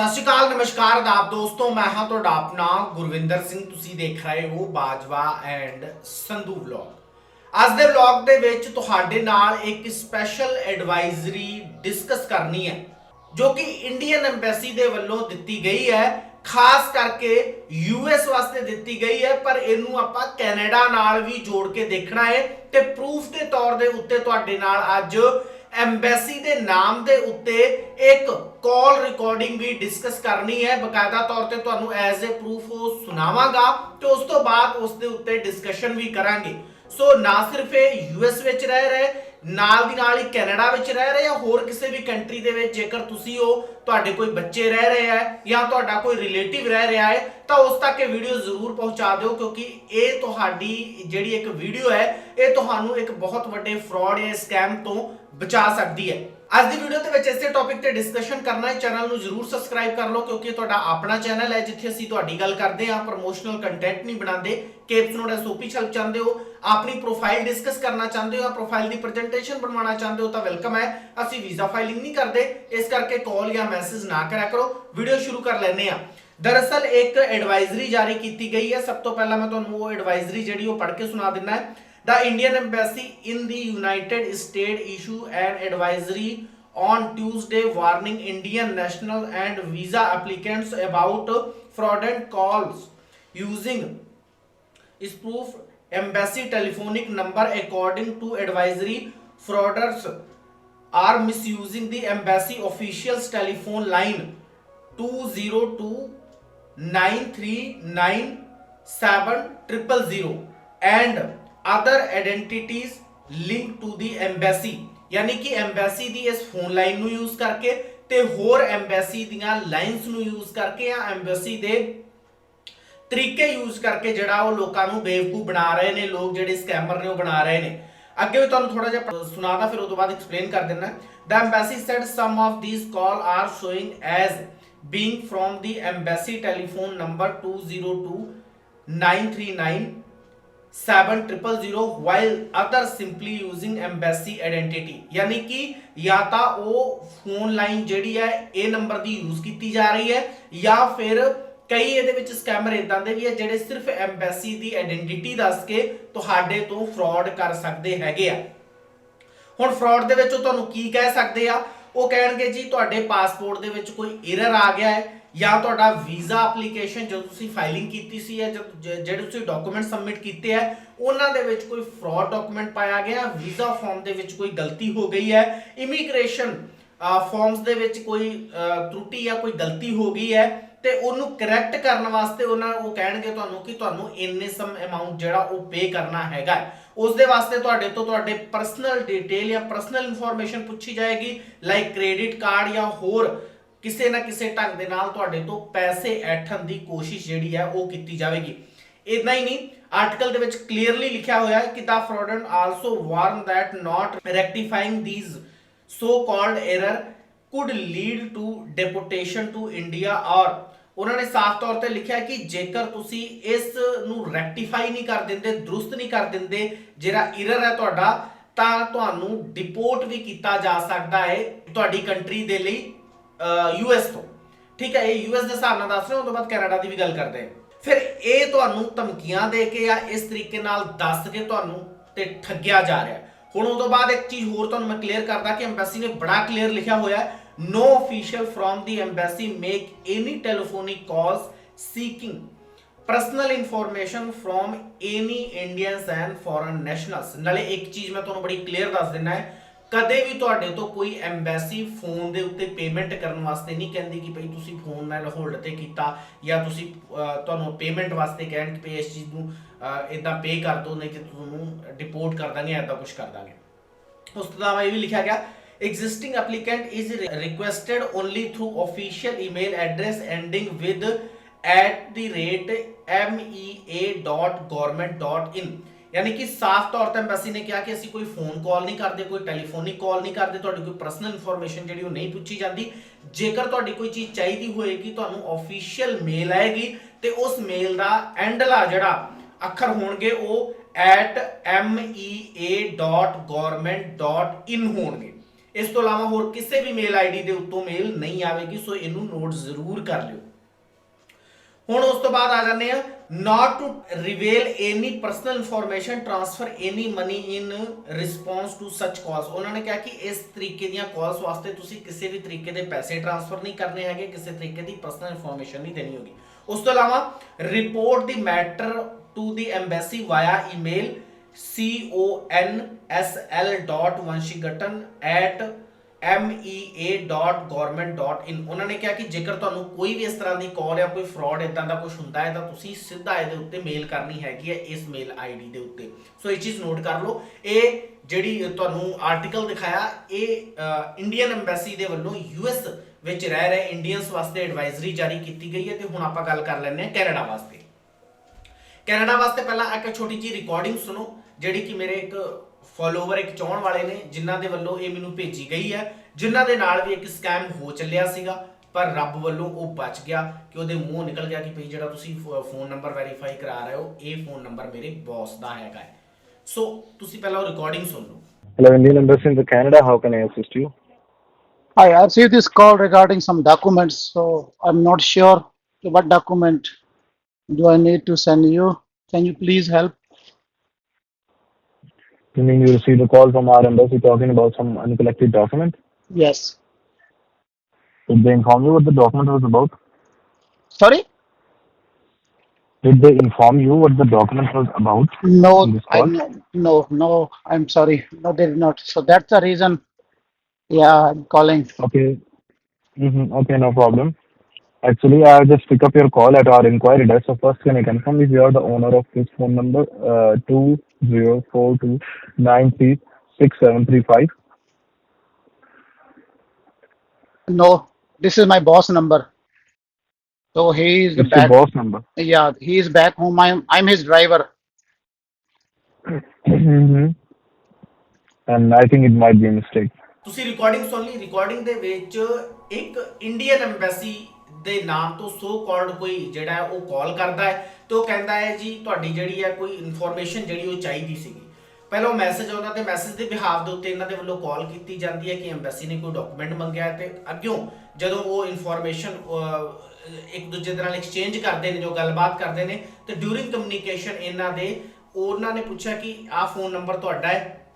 ਸਤਿ ਸ਼੍ਰੀ ਅਕਾਲ, ਨਮਸਕਾਰ ਆਦਾਬ ਦੋਸਤੋ, ਮੈਂ ਹਾਂ ਤੁਹਾਡਾ ਆਪਣਾ ਗੁਰਵਿੰਦਰ ਸਿੰਘ। ਤੁਸੀਂ ਦੇਖ ਰਹੇ ਹੋ ਬਾਜਵਾ ਐਂਡ ਸੰਧੂ ਵਲੌਗ। ਅੱਜ ਦੇ ਵਲੌਗ ਦੇ ਵਿੱਚ ਤੁਹਾਡੇ ਨਾਲ ਇੱਕ ਸਪੈਸ਼ਲ ਐਡਵਾਈਜ਼ਰੀ ਡਿਸਕਸ ਕਰਨੀ ਹੈ, ਜੋ ਕਿ ਇੰਡੀਅਨ ਐਮਬੈਸੀ ਦੇ ਵੱਲੋਂ ਦਿੱਤੀ ਗਈ ਹੈ। ਖਾਸ ਕਰਕੇ ਯੂਐਸ ਵਾਸਤੇ ਦਿੱਤੀ ਗਈ ਹੈ, ਪਰ ਇਹਨੂੰ ਆਪਾਂ ਕੈਨੇਡਾ ਨਾਲ ਵੀ ਜੋੜ ਕੇ ਦੇਖਣਾ ਹੈ ਤੇ ਪ੍ਰੂਫ ਦੇ ਤੌਰ ਦੇ ਉੱਤੇ ਤੁਹਾਡੇ ਨਾਲ ਅੱਜ ਐਮਬੈਸੀ ਦੇ ਨਾਮ ਦੇ ਉੱਤੇ ਇੱਕ ਕਾਲ ਰਿਕਾਰਡਿੰਗ ਵੀ ਡਿਸਕਸ ਕਰਨੀ ਹੈ। ਬਕਾਇਦਾ ਤੌਰ ਤੇ ਤੁਹਾਨੂੰ ਐਜ਼ ਅ ਪ੍ਰੂਫ ਉਹ ਸੁਣਾਵਾਂਗਾ ਤੇ ਉਸ ਤੋਂ ਬਾਅਦ ਉਸ ਦੇ ਉੱਤੇ ਡਿਸਕਸ਼ਨ ਵੀ ਕਰਾਂਗੇ। ਸੋ ਨਾ ਸਿਰਫ ਇਹ ਯੂਐਸ ਵਿੱਚ ਰਹਿ ਰਹੇ ਨਾਲ ਦੀ ਨਾਲ ਹੀ ਕੈਨੇਡਾ ਵਿੱਚ ਰਹਿ ਰਹੇ ਜਾਂ ਹੋਰ ਕਿਸੇ ਵੀ ਕੰਟਰੀ ਦੇ ਵਿੱਚ ਜੇਕਰ ਤੁਸੀਂ ਹੋ ਤੁਹਾਡੇ ਕੋਈ ਬੱਚੇ ਰਹਿ ਰਹੇ ਹੈ ਜਾਂ ਤੁਹਾਡਾ ਕੋਈ ਰਿਲੇਟਿਵ ਰਹਿ ਰਿਹਾ ਹੈ, ਤਾਂ ਉਸ ਤੱਕ ਇਹ ਵੀਡੀਓ ਜ਼ਰੂਰ ਪਹੁੰਚਾ ਦਿਓ ਕਿਉਂਕਿ ਇਹ ਤੁਹਾਡੀ ਜਿਹੜੀ ਇੱਕ ਵੀਡੀਓ ਹੈ, ਇਹ ਤੁਹਾਨੂੰ ਇੱਕ ਬਹੁਤ ਵੱਡੇ ਫਰਾਡ ਜਾਂ ਸਕੈਮ ਤੋਂ ਬਚਾ ਸਕਦੀ ਹੈ। ਅੱਜ ਦੀ ਵੀਡੀਓ ਦੇ ਵਿੱਚ ਇਸੇ ਟੌਪਿਕ ਤੇ ਡਿਸਕਸ਼ਨ ਕਰਨਾ ਹੈ। ਚੈਨਲ ਨੂੰ ਜਰੂਰ ਸਬਸਕ੍ਰਾਈਬ ਕਰ ਲਓ, ਕਿਉਂਕਿ ਇਹ ਤੁਹਾਡਾ ਆਪਣਾ ਚੈਨਲ ਹੈ, ਜਿੱਥੇ ਅਸੀਂ ਤੁਹਾਡੀ ਗੱਲ ਕਰਦੇ ਹਾਂ। ਪ੍ਰੋਮੋਸ਼ਨਲ ਕੰਟੈਂਟ ਨਹੀਂ ਬਣਾਉਂਦੇ। ਕੇਪਸ ਨੋਟ ਐਸਓਪੀ ਚੱਲ ਚਾਹੁੰਦੇ ਹੋ, ਆਪਣੀ ਪ੍ਰੋਫਾਈਲ ਡਿਸਕਸ ਕਰਨਾ ਚਾਹੁੰਦੇ ਹੋ ਜਾਂ ਪ੍ਰੋਫਾਈਲ ਦੀ ਪ੍ਰੈਜੈਂਟੇਸ਼ਨ ਬਣਵਾਉਣਾ ਚਾਹੁੰਦੇ ਹੋ ਤਾਂ ਵੈਲਕਮ ਹੈ। ਅਸੀਂ ਵੀਜ਼ਾ ਫਾਈਲਿੰਗ ਨਹੀਂ ਕਰਦੇ, ਇਸ ਕਰਕੇ ਕਾਲ ਜਾਂ ਮੈਸੇਜ ਨਾ ਕਰਿਆ ਕਰੋ। ਵੀਡੀਓ ਸ਼ੁਰੂ ਕਰ ਲੈਂਦੇ ਆ ਦਰਅਸਲ ਇੱਕ ਐਡਵਾਈਜ਼ਰੀ ਜਾਰੀ ਕੀਤੀ ਗਈ ਹੈ। ਸਭ ਤੋਂ ਪਹਿਲਾਂ ਮੈਂ ਤੁਹਾਨੂੰ ਉਹ ਐਡਵਾਈਜ਼ਰੀ ਜਿਹੜੀ ਉਹ ਪੜ੍ਹ ਕੇ ਸੁਣਾ ਦਿੰਦਾ ਹੈ। The Indian Embassy in the United States issued an advisory on Tuesday warning Indian national and visa applicants about fraudulent calls using spoof embassy telephonic number according to advisory. Fraudsters are misusing the embassy officials telephone line 202 939 and other identities link to the embassy. ਯਾਨੀ ਕਿ embassy ਦੀ ਇਸ phone line ਨੂੰ use ਕਰਕੇ ਤੇ ਹੋਰ embassy ਦੀਆਂ lines ਨੂੰ use ਕਰਕੇ ਜਾਂ ਐਮਬੈਸੀ ਦੇ ਤਰੀਕੇ ਯੂਜ਼ ਕਰਕੇ ਜਿਹੜਾ ਉਹ ਲੋਕਾਂ ਨੂੰ ਬੇਵਕੂਫ ਬਣਾ ਰਹੇ ਨੇ, ਲੋਕ ਜਿਹੜੇ ਸਕੈਮਰ ਨੇ ਉਹ ਬਣਾ ਰਹੇ ਨੇ। ਅੱਗੇ ਵੀ ਤੁਹਾਨੂੰ ਥੋੜਾ ਜਿਹਾ ਸੁਣਾਦਾ ਫਿਰ ਉਹ ਤੋਂ ਬਾਅਦ ਐਕਸਪਲੇਨ ਕਰ ਦਿੰਦਾ। The embassy said some of these call are showing as being from the embassy telephone number 202 939 7000 while others simply using embassy identity. ਯਾਨੀ ਕਿ ਜਾਂ ਤਾਂ ਉਹ ਫੋਨ ਲਾਈਨ ਜਿਹੜੀ ਹੈ ਇਹ ਨੰਬਰ ਦੀ ਯੂਜ਼ ਕੀਤੀ ਜਾ ਰਹੀ ਹੈ ਜਾਂ ਫਿਰ ਕਈ ਇਹਦੇ ਵਿੱਚ ਸਕੈਮਰ ਇਦਾਂ ਦੇ ਵੀ ਹੈ ਜਿਹੜੇ ਸਿਰਫ ਐਮਬੈਸੀ ਦੀ ਆਇਡੈਂਟੀਟੀ ਦੱਸ ਕੇ ਤੁਹਾਡੇ ਤੋਂ ਫਰਾਡ ਕਰ ਸਕਦੇ ਹੈਗੇ ਆ ਹੁਣ ਫਰਾਡ ਦੇ ਵਿੱਚ ਉਹ ਤੁਹਾਨੂੰ ਕੀ ਕਹਿ ਸਕਦੇ ਆ ਉਹ ਕਹਿਣਗੇ ਜੀ ਤੁਹਾਡੇ ਪਾਸਪੋਰਟ ਦੇ ਵਿੱਚ ਕੋਈ ਏਰਰ ਆ ਗਿਆ ਹੈ ਜਾਂ ਤੁਹਾਡਾ ਵੀਜ਼ਾ ਐਪਲੀਕੇਸ਼ਨ ਜਦੋਂ ਤੁਸੀਂ ਫਾਈਲਿੰਗ ਕੀਤੀ ਸੀ ਜਾਂ ਜਿਹੜੇ ਤੁਸੀਂ ਡਾਕੂਮੈਂਟ ਸਬਮਿਟ ਕੀਤੇ ਆ ਉਹਨਾਂ ਦੇ ਵਿੱਚ ਕੋਈ ਫਰਾਡ ਡਾਕੂਮੈਂਟ ਪਾਇਆ ਗਿਆ ਵੀਜ਼ਾ ਫਾਰਮ ਦੇ ਵਿੱਚ ਕੋਈ ਗਲਤੀ ਹੋ ਗਈ ਹੈ ਇਮੀਗ੍ਰੇਸ਼ਨ ਫਾਰਮਸ ਦੇ ਵਿੱਚ ਕੋਈ ਅਹ, ਤਰੁੱਟੀ ਜਾਂ ਕੋਈ ਗਲਤੀ ਹੋ ਗਈ ਹੈ ਤੇ ਉਹਨੂੰ ਕਰੈਕਟ ਕਰਨ ਵਾਸਤੇ ਉਹਨਾਂ ਉਹ ਕਹਿਣਗੇ ਤੁਹਾਨੂੰ ਕਿ ਤੁਹਾਨੂੰ ਇੰਨੇ ਸਮ ਅਮਾਉਂਟ ਜਿਹੜਾ ਉਹ ਪੇ ਕਰਨਾ ਹੈਗਾ ਹੈ। ਉਸ ਦੇ ਵਾਸਤੇ ਤੁਹਾਡੇ ਤੋਂ ਤੁਹਾਡੇ ਪਰਸਨਲ ਡਿਟੇਲ ਜਾਂ ਪਰਸਨਲ ਇਨਫੋਰਮੇਸ਼ਨ ਪੁੱਛੀ ਜਾਏਗੀ ਲਾਈਕ ਕ੍ਰੈਡਿਟ ਕਾਰਡ ਜਾਂ ਹੋਰ ਕਿਸੇ ਨਾ ਕਿਸੇ ਢੰਗ ਦੇ ਨਾਲ ਤੁਹਾਡੇ ਤੋਂ ਪੈਸੇ ਐਠਣ ਦੀ ਕੋਸ਼ਿਸ਼ ਜਿਹੜੀ ਹੈ ਉਹ ਕੀਤੀ ਜਾਵੇਗੀ। ਇਦਾਂ ਹੀ ਨਹੀਂ ਆਰਟੀਕਲ ਦੇ ਵਿੱਚ ਕਲੀਅਰਲੀ ਲਿਖਿਆ ਹੋਇਆ ਹੈ ਕਿ ਦਾ ਫਰਾਡਨ also warn that not rectifying these so called error could lead to deportation to India or ਉਹਨਾਂ ਨੇ ਸਾਫ਼ ਤੌਰ ਤੇ ਲਿਖਿਆ ਕਿ ਜੇਕਰ ਤੁਸੀਂ ਇਸ ਨੂੰ ਰੈਕਟੀਫਾਈ ਨਹੀਂ ਕਰ ਦਿੰਦੇ, ਦਰੁਸਤ ਨਹੀਂ ਕਰ ਦਿੰਦੇ, ਜਿਹੜਾ ਏਰਰ ਹੈ ਤੁਹਾਡਾ, ਤਾਂ ਤੁਹਾਨੂੰ ਡਿਪੋਰਟ ਵੀ ਕੀਤਾ ਜਾ ਸਕਦਾ ਹੈ ਤੁਹਾਡੀ ਕੰਟਰੀ ਦੇ ਲਈ। ਯੂਐਸ ਤੋਂ। ਠੀਕ ਹੈ ਇਹ ਯੂਐਸ ਦੇ ਹਿਸਾਬ ਨਾਲ ਦੱਸ ਰਹੇ ਹਾਂ, ਉਹ ਤੋਂ ਬਾਅਦ ਕੈਨੇਡਾ ਦੀ ਵੀ ਗੱਲ ਕਰਦੇ ਹਾਂ। ਫਿਰ ਇਹ ਤੁਹਾਨੂੰ ਧਮਕੀਆਂ ਦੇ ਕੇ ਜਾਂ ਇਸ ਤਰੀਕੇ ਨਾਲ ਦੱਸ ਕੇ ਤੁਹਾਨੂੰ ਤੇ ਠੱਗਿਆ ਜਾ ਰਿਹਾ ਹੁਣ ਉਹ ਤੋਂ ਬਾਅਦ ਇੱਕ ਚੀਜ਼ ਹੋਰ ਤੁਹਾਨੂੰ ਮੈਂ ਕਲੀਅਰ ਕਰਦਾ ਕਿ ਐਮਬੈਸੀ ਨੇ ਬੜਾ ਕਲੀਅਰ ਲਿਖਿਆ ਹੋਇਆ ਹੈ no official from the embassy make any telephonic calls seeking personal information from any Indians and foreign nationals ਨਾਲੇ ਇੱਕ ਚੀਜ਼ ਮੈਂ ਤੁਹਾਨੂੰ ਬੜੀ ਕਲੀਅਰ ਦੱਸ ਦਿੰਦਾ ਹੈ ਕਦੇ ਵੀ ਤੁਹਾਡੇ ਤੋਂ ਕੋਈ ਐਮਬੈਸੀ ਫੋਨ ਦੇ ਉੱਤੇ ਪੇਮੈਂਟ ਕਰਨ ਵਾਸਤੇ ਨਹੀਂ ਕਹਿੰਦੀ ਕਿ ਭਈ ਤੁਸੀਂ ਫੋਨ ਨਾਲ ਹੋਲਡ ਤੇ ਕੀਤਾ ਜਾਂ ਤੁਸੀਂ ਤੁਹਾਨੂੰ ਪੇਮੈਂਟ ਵਾਸਤੇ ਕਹਿਣ ਕਿ ਇਸ ਚੀਜ਼ ਨੂੰ ਇਦਾਂ ਪੇ ਕਰ ਦਿਓ, ਨਹੀਂ ਕਿ ਤੁਹਾਨੂੰ ਡਿਪੋਰਟ ਕਰ ਦਾਂਗੇ ਐਦਾਂ ਕੁਝ ਕਰ ਦਾਂਗੇ। ਉਸ ਤੋਂ ਇਲਾਵਾ ਇਹ ਵੀ ਲਿਖਿਆ ਗਿਆ, existing applicant is re- requested only through official email address ending with at the rate mea.government.in ਯਾਨੀ ਕਿ ਸਾਫ਼ ਤੌਰ ਤੇ ਐਮਬੈਸੀ ਨੇ ਕਿਹਾ ਕਿ ਅਸੀਂ ਕੋਈ ਫੋਨ ਕਾਲ ਨਹੀਂ ਕਰਦੇ, ਕੋਈ ਟੈਲੀਫੋਨਿਕ ਕਾਲ ਨਹੀਂ ਕਰਦੇ, ਤੁਹਾਡੀ ਕੋਈ ਪਰਸਨਲ ਇਨਫੋਰਮੇਸ਼ਨ ਜਿਹੜੀ ਉਹ ਨਹੀਂ ਪੁੱਛੀ ਜਾਂਦੀ। ਜੇਕਰ ਤੁਹਾਡੀ ਕੋਈ ਚੀਜ਼ ਚਾਹੀਦੀ ਹੋਏਗੀ, ਤੁਹਾਨੂੰ ਅਫੀਸ਼ੀਅਲ ਮੇਲ ਆਏਗੀ ਤੇ ਉਸ ਮੇਲ ਦਾ ਐਂਡਲਾ ਜਿਹੜਾ ਅੱਖਰ ਹੋਣਗੇ ਉਹ at mea.government.in ਹੋਣਗੇ। ਇਸ ਤੋਂ ਇਲਾਵਾ ਹੋਰ ਕਿਸੇ ਵੀ ਮੇਲ ਆਈਡੀ ਦੇ ਉੱਤੋਂ ਮੇਲ ਨਹੀਂ ਆਵੇਗੀ, ਸੋ ਇਹਨੂੰ ਨੋਟ ਜ਼ਰੂਰ ਕਰ ਲਿਓ। ਹੁਣ ਉਸ ਤੋਂ ਬਾਅਦ ਆ ਜਾਂਦੇ ਆ not to reveal any personal information transfer any money in response to such calls ਉਹਨਾਂ ਨੇ ਕਿਹਾ ਕਿ ਇਸ ਤਰੀਕੇ ਦੀਆਂ ਕਾਲਸ ਵਾਸਤੇ ਤੁਸੀਂ ਕਿਸੇ ਵੀ ਤਰੀਕੇ ਦੇ ਪੈਸੇ ਟ੍ਰਾਂਸਫਰ ਨਹੀਂ ਕਰਨੇ ਹੈਗੇ, ਕਿਸੇ ਤਰੀਕੇ ਦੀ ਪਰਸਨਲ ਇਨਫੋਰਮੇਸ਼ਨ ਨਹੀਂ ਦੇਣੀ ਹੋਗੀ। ਉਸ ਤੋਂ ਇਲਾਵਾ report the matter to the embassy via email consl@mea.government.in ਉਹਨਾਂ ਨੇ ਕਿਹਾ ਕਿ ਜੇਕਰ ਤੁਹਾਨੂੰ ਕੋਈ ਵੀ ਇਸ ਤਰ੍ਹਾਂ ਦੀ ਕਾਲ ਜਾਂ ਕੋਈ ਫਰਾਡ ਇਦਾਂ ਦਾ ਕੁਝ ਹੁੰਦਾ ਹੈ ਤਾਂ ਤੁਸੀਂ ਸਿੱਧਾ ਇਹਦੇ ਉੱਤੇ ਮੇਲ ਕਰਨੀ ਹੈਗੀ ਹੈ ਇਸ ਮੇਲ ਆਈਡੀ ਦੇ ਉੱਤੇ। ਸੋ ਇਹ ਚੀਜ਼ ਨੋਟ ਕਰ ਲਓ। ਇਹ ਜਿਹੜੀ ਤੁਹਾਨੂੰ ਆਰਟੀਕਲ ਦਿਖਾਇਆ, ਇਹ ਇੰਡੀਅਨ ਐਮਬੈਸੀ ਦੇ ਵੱਲੋਂ ਯੂਐਸ ਵਿੱਚ ਰਹਿ ਰਹੇ ਇੰਡੀਅਨਸ ਵਾਸਤੇ ਐਡਵਾਈਜ਼ਰੀ ਜਾਰੀ ਕੀਤੀ ਗਈ ਹੈ ਤੇ ਹੁਣ ਆਪਾਂ ਗੱਲ ਕਰ ਲੈਂਦੇ ਹਾਂ ਕੈਨੇਡਾ ਵਾਸਤੇ। ਕੈਨੇਡਾ ਵਾਸਤੇ ਪਹਿਲਾਂ ਇੱਕ ਛੋਟੀ ਜੀ ਰਿਕਾਰਡਿੰਗ ਸੁਣੋ, ਜਿਹੜੀ ਕਿ ਮੇਰੇ ਇੱਕ ਫਾਲੋਵਰ ਇੱਕ ਚਾਹਣ ਵਾਲੇ ਨੇ ਜਿਨ੍ਹਾਂ ਦੇ ਵੱਲੋਂ ਇਹ ਮੈਨੂੰ ਭੇਜੀ ਗਈ ਹੈ ਜਿਨ੍ਹਾਂ ਦੇ ਨਾਲ ਵੀ ਇੱਕ ਸਕੈਮ ਹੋ ਚੱਲਿਆ ਸੀਗਾ ਪਰ ਰੱਬ ਵੱਲੋਂ ਉਹ ਬਚ ਗਿਆ ਕਿ ਉਹਦੇ ਮੂੰਹ ਨਿਕਲ ਗਿਆ ਕਿ ਭਈ ਜਿਹੜਾ ਤੁਸੀਂ ਫੋਨ ਨੰਬਰ ਵੈਰੀਫਾਈ ਕਰਾ ਰਹੇ ਹੋ ਇਹ ਫੋਨ ਨੰਬਰ ਮੇਰੇ ਬੌਸ ਦਾ ਹੈਗਾ ਹੈ ਸੋ ਤੁਸੀਂ ਪਹਿਲਾਂ ਉਹ ਰਿਕਾਰਡਿੰਗ ਸੁਣ ਲਓ Hello, Indian Embassy in the Canada. How can I assist you? Hi, I received this call regarding some documents, so I'm not sure what document do I need to send you. Can you please help? You mean you received a call from our embassy talking about some uncollected document? Yes. Did they inform you what the document was about? Sorry? Did they inform you what the document was about? No, In this I call? no, no, I'm sorry. No, they did not. So that's the reason. Yeah, I'm calling. Okay. Mm-hmm. Okay, no problem. Actually, I just pick up your call at our inquiry desk. So first, can I confirm if you are the owner of this phone number? Uh, two zero four two nine three six seven three five. No, this is my boss number. So he is It's your back. boss number. Yeah, he is back home. I'm I'm his driver. mm-hmm. And I think it might be a mistake. ਤੁਸੀਂ recording ਸੁਣ ਲਈ recording ਦੇ ਵਿੱਚ ਇੱਕ Indian embassy ਦੇ ਨਾਮ ਤੋਂ so called ਕੋਈ ਜਿਹੜਾ ਹੈ ਉਹ ਕਾਲ ਕਰਦਾ ਹੈ ਤੇ ਉਹ ਕਹਿੰਦਾ ਹੈ ਜੀ ਤੁਹਾਡੀ ਜਿਹੜੀ ਹੈ ਕੋਈ ਇਨਫੋਰਮੇਸ਼ਨ ਜਿਹੜੀ ਉਹ ਚਾਹੀਦੀ ਸੀਗੀ। ਪਹਿਲਾਂ ਉਹ ਮੈਸੇਜ ਆਉਂਦਾ ਤੇ ਮੈਸੇਜ ਦੇ ਬਿਹਾਫ ਦੇ ਉੱਤੇ ਇਹਨਾਂ ਦੇ ਵੱਲੋਂ ਕਾਲ ਕੀਤੀ ਜਾਂਦੀ ਹੈ ਕਿ ਐਮਬੈਸੀ ਨੇ ਕੋਈ ਡਾਕੂਮੈਂਟ ਮੰਗਿਆ ਹੈ ਤੇ ਅੱਗਿਓਂ ਜਦੋਂ ਉਹ ਇਨਫੋਰਮੇਸ਼ਨ ਇੱਕ ਦੂਜੇ ਦੇ ਨਾਲ ਐਕਸਚੇਂਜ ਕਰਦੇ ਨੇ, ਜੋ ਗੱਲਬਾਤ ਕਰਦੇ ਨੇ, ਤੇ ਡਿਊਰਿੰਗ ਕਮਿਊਨੀਕੇਸ਼ਨ ਇਹਨਾਂ ਦੇ, ਉਹਨਾਂ ਨੇ ਪੁੱਛਿਆ ਕਿ ਆਹ ਫੋਨ ਨੰਬਰ ਤੁਹਾਡਾ ਹੈ।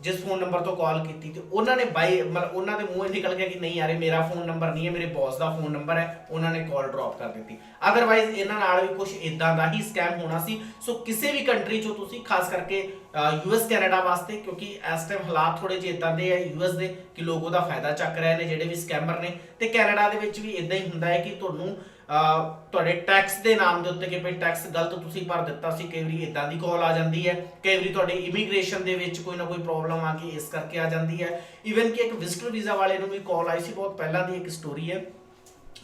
ਜਿਸ ਫੋਨ ਨੰਬਰ ਤੋਂ ਕਾਲ ਕੀਤੀ ਤੇ ਉਹਨਾਂ ਨੇ ਬਾਈ, ਮਤਲਬ ਉਹਨਾਂ ਦੇ ਮੂੰਹੋਂ ਨਿਕਲ ਗਿਆ ਕਿ ਨਹੀਂ ਯਾਰ ਮੇਰਾ ਫੋਨ ਨੰਬਰ ਨਹੀਂ ਹੈ, ਮੇਰੇ ਬੌਸ ਦਾ ਫੋਨ ਨੰਬਰ ਹੈ, ਉਹਨਾਂ ਨੇ ਕਾਲ ਡ੍ਰੌਪ ਕਰ ਦਿੱਤੀ। ਅਦਰਵਾਈਜ਼ ਇਹਨਾਂ ਨਾਲ ਵੀ ਕੁਝ ਇਦਾਂ ਦਾ ਹੀ ਸਕੈਮ ਹੋਣਾ ਸੀ। ਸੋ ਕਿਸੇ ਵੀ ਕੰਟਰੀ ਚੋਂ ਤੁਸੀਂ ਖਾਸ ਕਰਕੇ ਯੂਐਸ ਕੈਨੇਡਾ ਵਾਸਤੇ, ਕਿਉਂਕਿ ਇਸ ਟਾਈਮ ਹਾਲਾਤ ਥੋੜੇ ਜਿਹੇ ਇਦਾਂ ਦੇ ਆ ਯੂਐਸ ਦੇ ਕਿ ਲੋਕ ਉਹਦਾ ਫਾਇਦਾ ਚੱਕ ਰਹੇ ਨੇ, ਜਿਹੜੇ ਵੀ ਸਕੈਮਰ ਨੇ। ਤੇ ਕੈਨੇਡਾ ਦੇ ਵਿੱਚ ਵੀ ਇਦਾਂ ਹੀ ਹੁੰਦਾ ਹੈ ਕਿ ਤੁਹਾਨੂੰ ਤੁਹਾਡੇ ਟੈਕਸ ਦੇ ਨਾਮ ਦੇ ਉੱਤੇ ਕਿ ਭਈ ਟੈਕਸ ਗਲਤ ਤੁਸੀਂ ਭਰ ਦਿੱਤਾ ਸੀ, ਕਈ ਵਾਰੀ ਇਦਾਂ ਦੀ ਕਾਲ ਆ ਜਾਂਦੀ ਹੈ, ਕਈ ਵਾਰੀ ਤੁਹਾਡੇ ਇਮੀਗ੍ਰੇਸ਼ਨ ਦੇ ਵਿੱਚ ਕੋਈ ਨਾ ਕੋਈ ਪ੍ਰੋਬਲਮ ਆ ਗਈ ਇਸ ਕਰਕੇ ਆ ਜਾਂਦੀ ਹੈ। ਈਵਨ ਕਿ ਇੱਕ ਵਿਜ਼ਟਰ ਵੀਜ਼ਾ ਵਾਲੇ ਨੂੰ ਵੀ ਕਾਲ ਆਈ ਸੀ, ਬਹੁਤ ਪਹਿਲਾਂ ਦੀ ਇੱਕ ਸਟੋਰੀ ਹੈ,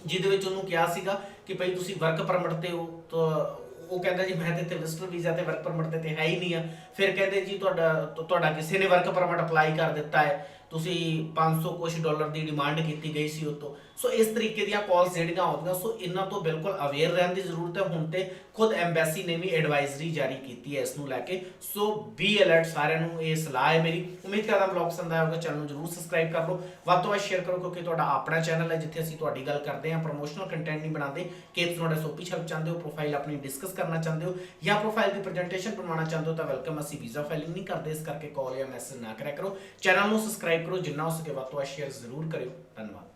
ਜਿਹਦੇ ਵਿੱਚ ਉਹਨੂੰ ਕਿਹਾ ਸੀਗਾ ਕਿ ਭਈ ਤੁਸੀਂ ਵਰਕ ਪਰਮਿਟ ਤੇ ਹੋ, ਤਾਂ ਉਹ ਕਹਿੰਦਾ ਜੀ, ਮੈਂ ਤੇ ਇੱਥੇ ਵਿਜ਼ਟਰ ਵੀਜ਼ਾ ਤੇ ਵਰਕ ਪਰਮਿਟ ਤੇ ਹੈ ਹੀ ਨਹੀਂ ਆ। ਫਿਰ ਕਹਿੰਦੇ ਜੀ, ਤੁਹਾਡਾ ਤੁਹਾਡਾ ਕਿਸੇ ਨੇ ਵਰਕ ਪਰਮਿਟ ਅਪਲਾਈ ਕਰ ਦਿੱਤਾ ਹੈ। ਤੁਸੀਂ 500 ਕੁਝ ਡਾਲਰ ਦੀ ਡਿਮਾਂਡ ਕੀਤੀ ਗਈ ਸੀ ਉਹ ਸੋ ਇਸ ਤਰੀਕੇ ਦੀਆਂ ਕਾਲਸ ਜਿਹੜੀਆਂ ਆਉਂਦੀਆਂ, ਸੋ ਇਹਨਾਂ ਤੋਂ ਬਿਲਕੁਲ ਅਵੇਅਰ ਰਹਿਣ ਦੀ ਜ਼ਰੂਰਤ ਹੈ। ਹੁਣ ਤੇ ਖੁਦ ਐਮਬੈਸੀ ਨੇ ਵੀ ਐਡਵਾਈਜ਼ਰੀ ਜਾਰੀ ਕੀਤੀ ਹੈ ਇਸ ਨੂੰ ਲੈ ਕੇ। ਸੋ ਬੀ ਅਲਰਟ ਸਾਰਿਆਂ ਨੂੰ, ਇਹ ਸਲਾਹ ਹੈ ਮੇਰੀ। ਉਮੀਦ ਕਰਦਾ ਬਲੌਗ ਪਸੰਦ ਆਇਆ ਹੋਵੇਗਾ ਚੈਨਲ ਨੂੰ ਜਰੂਰ ਸਬਸਕ੍ਰਾਈਬ ਕਰ ਲਓ। ਵੱਧ ਤੋਂ ਵੱਧ ਸ਼ੇਅਰ ਕਰੋ, ਕਿਉਂਕਿ ਤੁਹਾਡਾ ਆਪਣਾ ਚੈਨਲ ਹੈ, ਜਿੱਥੇ ਅਸੀਂ ਤੁਹਾਡੀ ਗੱਲ ਕਰਦੇ ਹਾਂ ਪ੍ਰੋਮੋਸ਼ਨਲ ਕੰਟੈਂਟ ਨਹੀਂ ਬਣਾਉਂਦੇ। ਕਿ ਤੁਸੀਂ ਤੁਹਾਡਾ ਸੋਪੀ ਛਲਪ ਚਾਹੁੰਦੇ ਹੋ ਪ੍ਰੋਫਾਈਲ ਆਪਣੀ ਡਿਸਕਸ ਕਰਨਾ ਚਾਹੁੰਦੇ ਹੋ, ਜਾਂ ਪ੍ਰੋਫਾਈਲ ਦੀ ਪ੍ਰੈਜੈਂਟੇਸ਼ਨ ਬਣਾਉਣਾ ਚਾਹੁੰਦੇ ਹੋ, ਤਾਂ ਵੈਲਕਮ ਅਸੀਂ ਵੀਜ਼ਾ ਫਾਈਲਿੰਗ ਨਹੀਂ ਕਰਦੇ, ਇਸ ਕਰਕੇ ਕਾਲ ਜਾਂ ਮੈਸੇਜ ਨਾ ਕਰਿਆ ਕਰੋ। ਚੈਨਲ ਨੂੰ ਸਬਸਕ੍ਰਾਈਬ ਕਰੋ ਜਿੰਨਾ ਹੋ ਸਕੇ ਵੱਧ ਤੋਂ ਵੱਧ ਸ਼ੇਅਰ ਜ਼ਰੂਰ ਕਰਿਓ ਧੰਨਵਾਦ